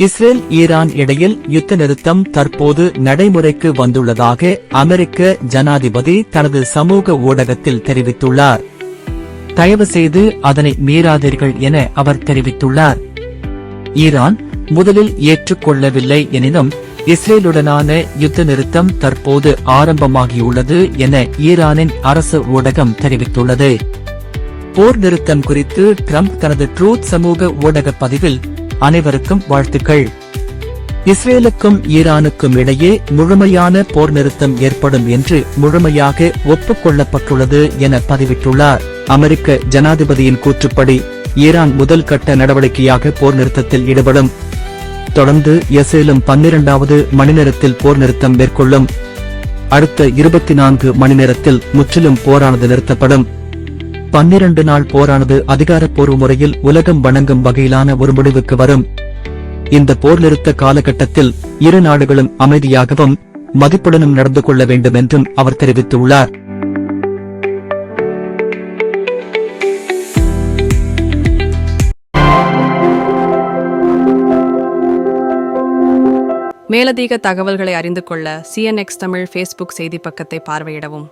Israel Iran இடையில் யுத்த நிறுத்தம் தற்போது நடைமுறைக்கு வந்துள்ளதாக அமெரிக்க ஜனாதிபதி தனது சமூக ஊடகத்தில் தெரிவித்துள்ளார். தயவு செய்து அதனை மீறாதீர்கள் என அவர் தெரிவித்துள்ளார். ஈரான் முதலில் ஏற்றுக்கொள்ளவில்லை எனினும் இஸ்ரேலுடனான யுத்த நிறுத்தம் தற்போது ஆரம்பமாகியுள்ளது என ஈரானின் அரசு ஊடகம் தெரிவித்துள்ளது. போர் நிறுத்தம் குறித்து ட்ரம்ப் தனது ட்ரூத் சமூக ஊடக பதிவில் அனைவருக்கும் வாழ்த்துக்கள். இஸ்ரேலுக்கும் ஈரானுக்கும் இடையே முழுமையான போர் நிறுத்தம் ஏற்படும் என்று முழுமையாக ஒப்புக்கொள்ளப்பட்டுள்ளது என பதிவிட்டுள்ளார். அமெரிக்க ஜனாதிபதியின் கூற்றுப்படி ஈரான் முதல் கட்ட நடவடிக்கையாக போர் நிறுத்தத்தில் ஈடுபடும். தொடர்ந்து இஸ்ரேலும் பன்னிரண்டாவது மணி நேரத்தில் போர் நிறுத்தம் மேற்கொள்ளும். அடுத்த இருபத்தி நான்கு மணி நேரத்தில் முற்றிலும் போரானது நிறுத்தப்படும். பன்னிரண்டு நாள் போரானது அதிகாரப்பூர்வ முறையில் உலகம் வணங்கும் வகையிலான ஒரு முடிவுக்கு வரும். இந்த போர் நிறுத்த காலகட்டத்தில் இரு நாடுகளும் அமைதியாகவும் மதிப்புடனும் நடந்து கொள்ள வேண்டும் என்றும் அவர் தெரிவித்துள்ளார். மேலதிக தகவல்களை அறிந்து கொள்ள சிஎன்எக்ஸ் தமிழ் ஃபேஸ்புக் செய்தி பக்கத்தை பார்வையிடவும்.